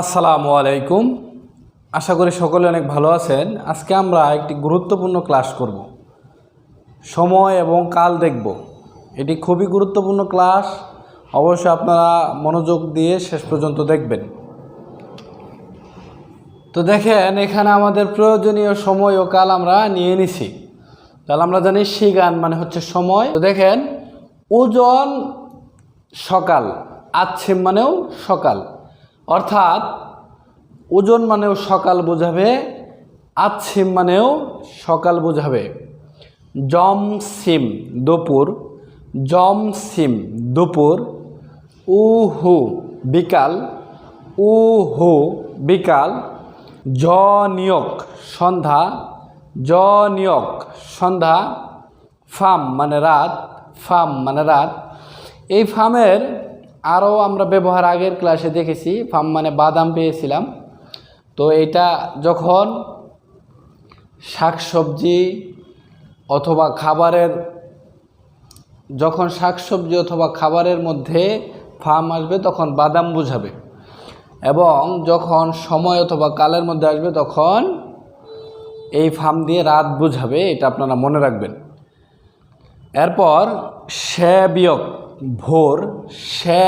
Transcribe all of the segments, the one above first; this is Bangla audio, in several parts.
আসসালামু আলাইকুম। আশা করি সকলে অনেক ভালো আছেন। আজকে আমরা একটি গুরুত্বপূর্ণ ক্লাস করব। সময় এবং কাল দেখব। এটি খুবই গুরুত্বপূর্ণ ক্লাস। অবশ্যই আপনারা মনোযোগ দিয়ে শেষ পর্যন্ত দেখবেন। তো দেখেন, এখানে আমাদের প্রয়োজনীয় সময় ও কাল আমরা নিয়ে নিছি। তাহলে আমরা জানি সিগান মানে হচ্ছে সময়। তো দেখেন, ওজন সকাল, আচ্ছিম মানেও সকাল। অর্থাৎ ওজন মানেও সকাল বোঝাবে, আচ্ছিম মানেও সকাল বোঝাবে। জম সিম দুপুর জম সিম দুপুর, উহু বিকাল উহু বিকাল, জ নিয়োগ সন্ধ্যা, জ নিয়োগ সন্ধ্যা, ফাম মানে রাত, ফাম মানে রাত। এই ফার্মের আরও আমরা ব্যবহার আগের ক্লাসে দেখেছি ফার্ম মানে বাদাম পেয়েছিলাম। তো এটা যখন শাকসবজি অথবা খাবারের, যখন শাকসবজি অথবা খাবারের মধ্যে ফার্ম আসবে, তখন বাদাম বুঝাবে। এবং যখন সময় অথবা কালের মধ্যে আসবে, তখন এই ফার্ম দিয়ে রাত বুঝাবে, এটা আপনারা মনে রাখবেন। এরপর সে বিয়োগ। ভোর, সে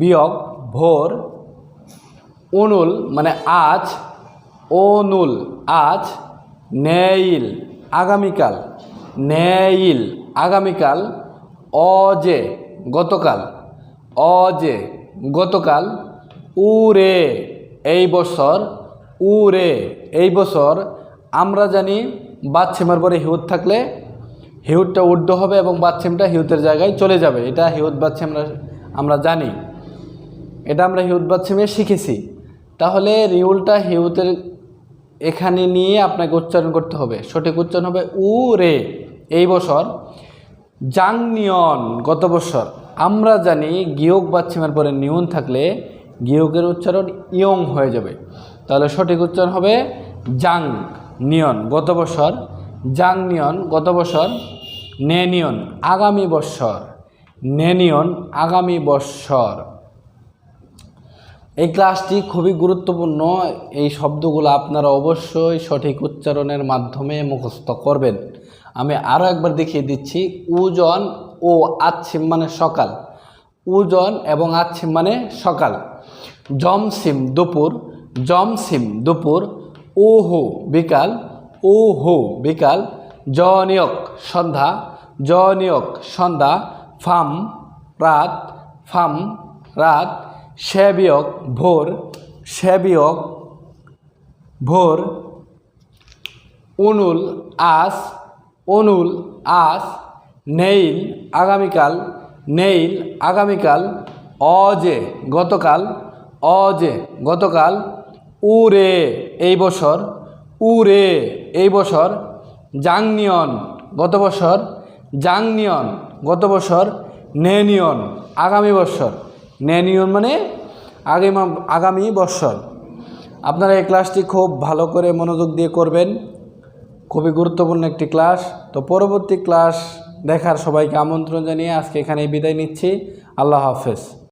বিয়োগ ভোর অনুল মানে আজ অনুল আজ, নেইল আগামীকাল নেইল আগামীকাল, অজে গতকাল অজে গতকাল, উরে এই বছর, উরে এই বছর, আমরা জানি বাচ্ছেমার পরে হিউত থাকলে হিউটটা উর্ধ হবে এবং বাচ্ছেমটা হিউতের জায়গায় চলে যাবে। এটা হিউত আমরা আমরা জানি। এটা আমরা হিউত বাচ্ছেমে শিখেছি। তাহলে রিউলটা হিউতের এখানে নিয়ে আপনাকে উচ্চারণ করতে হবে। সঠিক উচ্চারণ হবে উ, রে। এই বছর জাংনিয়ন, গত বছর। আমরা জানি গিয়োগ বাচ্ছিমের পরে নিয়ন থাকলে গিয়োগের উচ্চারণ ইয়ং হয়ে যাবে। তাহলে সঠিক উচ্চারণ হবে জাং নিয়ন গত বছর জাং নিয়ন গত বছর, নেনিয়ন আগামী বৎসর নেনিয়ন আগামী বৎসর এই ক্লাসটি খুবই গুরুত্বপূর্ণ, এই শব্দগুলো আপনারা অবশ্যই সঠিক উচ্চারণের মাধ্যমে মুখস্থ করবেন। আমি আরও একবার দেখিয়ে দিচ্ছি, উজন ও আচ্ছিম মানে সকাল। উজন এবং আচ্ছিম মানে সকাল। জমসিম দুপুর জমসিম দুপুর উহু বিকাল উহু বিকাল। জনিয়ক, সন্ধ্যা। জনিয়ক, সন্ধ্যা। ফাম, রাত। ফাম, রাত। সেবিয়ক, ভোর। সেবিয়ক, ভোর। অনুল আস অনুল আস নেইল, আগামীকাল। নেইল, আগামীকাল। অজে, গতকাল। অজে, গতকাল। উরে, এই বছর। উরে, এই বছর জাংনিয়ন, গত বছর জাংনিয়ন, গত বছর নেনিয়ন, আগামী বছর। নেনিয়ন মানে আগামী আগামী বছর। আপনারা এই ক্লাসটি খুব ভালো করে মনোযোগ দিয়ে করবেন। খুবই গুরুত্বপূর্ণ একটি ক্লাস তো পরবর্তী ক্লাস দেখার সবাইকে আমন্ত্রণ জানিয়ে আজকে এখানেই বিদায় নিচ্ছি। আল্লাহ হাফেজ।